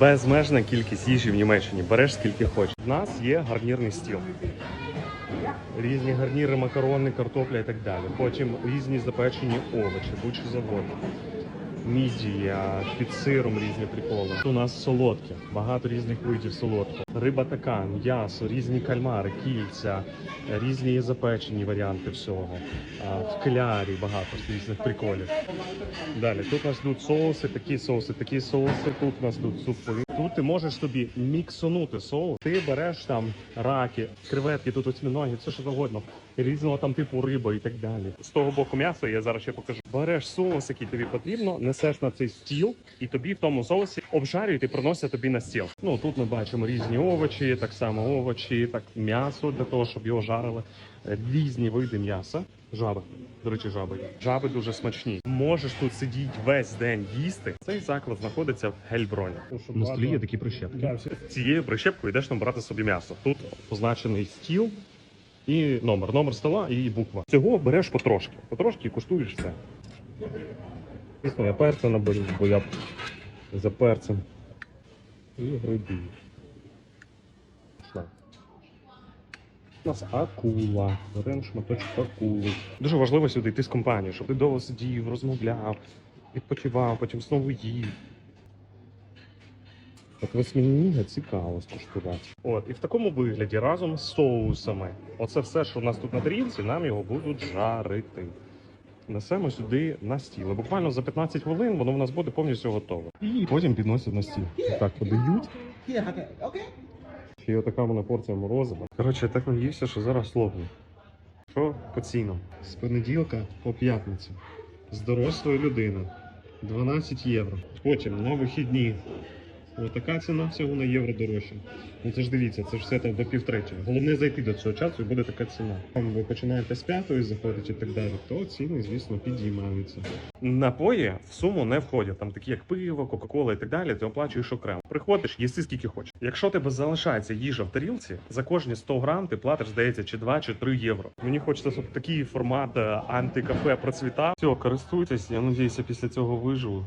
Безмежна кількість їжі в Німеччині. Береш скільки хочеш. У нас є гарнірний стіл. Різні гарніри, макарони, картопля і так далі. Потім різні запечені овочі, будь-що завгодно. Мідія, під сиром різні приколи. У нас солодке, багато різних видів солодкого. Риба така, м'ясо, різні кальмари, кільця, різні запечені варіанти всього. В клярі багато різних приколів. Далі тут у нас йдуть соуси, такі соуси, такі соуси. Тут у нас йдуть супи. Тут ти можеш собі міксонути соус. Ти береш там раки, креветки, тут осьминоги, все що завгодно. Різного там типу риби і так далі. З того боку м'яса я зараз ще покажу. Береш соус, який тобі потрібно, несеш на цей стіл, і тобі в тому соусі обжарюють і приносять тобі на стіл. Ну тут ми бачимо різні овочі, так само овочі, так м'ясо для того, щоб його жарили. Різні види м'яса. Жаби. До речі, жаби. Жаби дуже смачні. Можеш тут сидіти весь день їсти. Цей заклад знаходиться в Гельброні. На столі є такі прищепки. Цією прищепкою йдеш там брати собі м'ясо. Тут позначений стіл і номер. Номер стола і буква. Цього береш потрошки. Потрошки і куштуєш все. Звісно, я перця наберу, бо я за перцем. І гриби. Пішла. У нас акула. Беремо шматочок акули. Дуже важливо сюди йти з компанією, щоб ти довго сидів, розмовляв, відпочивав, потім знову їв. От восьминіга цікаво скуштувати. От, і в такому вигляді разом з соусами. Оце все, що у нас тут на тарілці, нам його будуть жарити. Несемо сюди на стіл. Буквально за 15 хвилин воно в нас буде повністю готове. І потім підносять на стіл. Так подають. І отака вона порція морозива. Коротше, я так наївся, що зараз лопну. Що по цінам? З понеділка по п'ятницю. З дорослою людиною. 12 євро. Потім на вихідні. Отака ціна всього на євро дорожча. Ну це ж дивіться, це ж все там до півтретього. Головне зайти до цього часу і буде така ціна. Там ви починаєте з п'ятої заходити і так далі, то ціни, звісно, підіймаються. Напої в суму не входять. Там такі як пиво, кока-кола і так далі. Ти оплачуєш окремо. Приходиш, їси скільки хочеш. Якщо тебе залишається їжа в тарілці, за кожні 100 грам ти платиш, здається, чи 2, чи 3 євро. Мені хочеться, щоб такий формат е, антикафе процвітав. Все, користуйтесь. Я надіюся, після цього виживу.